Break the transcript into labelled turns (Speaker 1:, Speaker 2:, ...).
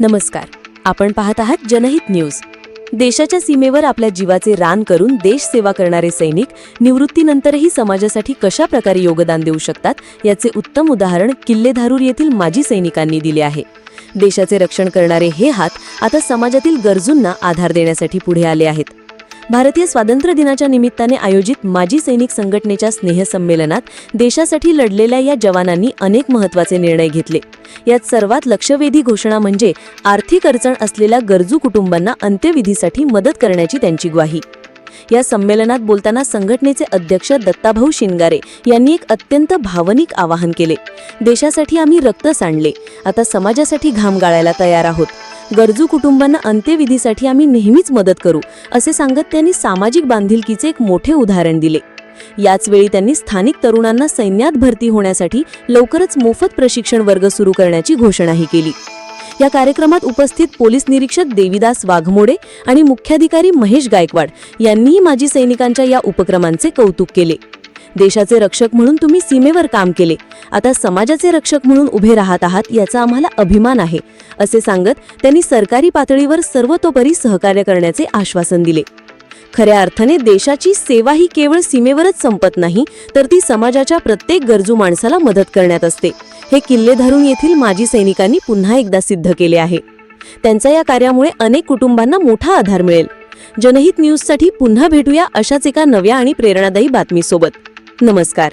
Speaker 1: नमस्कार. आपण पाहत आहात जनहित न्यूज. देशाच्या सीमेवर आपल्या जीवाचे रान करून देश सेवा करणारे सैनिक निवृत्तीनंतरही समाजासाठी कशा प्रकारे योगदान देऊ शकतात याचे उत्तम उदाहरण किल्लेधारूर येथील माजी सैनिकांनी दिले आहे. देशाचे रक्षण करणारे हे हात आता समाजातील गरजूंना आधार देण्यासाठी पुढे आले आहेत. भारतीय स्वातंत्र्य दिनाच्या निमित्ताने आयोजित माजी सैनिक संघटनेच्या स्नेहसंमेलनात देशासाठी लढलेल्या या जवानांनी अनेक महत्त्वाचे निर्णय घेतले. यात सर्वात लक्षवेधी घोषणा म्हणजे आर्थिक अडचण असलेल्या गरजू कुटुंबांना अंत्यविधीसाठी मदत करण्याची त्यांची ग्वाही. या संमेलनात बोलताना संघटनेचे अध्यक्ष दत्ताभाऊ शिंगारे यांनी एक अत्यंत भावनिक आवाहन केले. देशासाठी आम्ही रक्त सांडले. आता समाजासाठी घाम गाळायला तयार आहोत. गरजू कुटुंबांना अंत्यविधीसाठी आम्ही नेहमीच मदत करू असे सांगत त्यांनी सामाजिक बांधिलकीचे एक मोठे उदाहरण दिले. याच वेळी त्यांनी स्थानिक तरुणांना सैन्यात भरती होण्यासाठी लवकरच मोफत प्रशिक्षण वर्ग सुरू करण्याची घोषणाही केली. या कार्यक्रमात उपस्थित पोलीस निरीक्षक देवीदास वाघमोडे आणि मुख्याधिकारी महेश गायकवाड यांनीही माजी सैनिकांच्या या उपक्रमांचे कौतुक केले. देशाचे रक्षक म्हणून तुम्ही सीमेवर काम केले. आता समाजाचे रक्षक म्हणून उभे राहत आहात याचा आम्हाला अभिमान आहे असे सांगत त्यांनी सरकारी पातळीवर सर्वतोपरी सहकार्य करण्याचे आश्वासन दिले. खऱ्या अर्थाने देशाची सेवा ही केवळ सीमेवरच संपत नाही तर ती समाजाच्या प्रत्येक गरजू माणसाला मदत करण्यात असते. हे किल्ले धरून येथील माजी सैनिकांनी पुन्हा एकदा सिद्ध केले आहे. त्यांच्या या कार्यामुळे अनेक कुटुंबांना मोठा आधार मिळेल. जनहित न्यूजसाठी पुन्हा भेटूया अशाच एका नव्या आणि प्रेरणादायी बातमीसोबत. नमस्कार.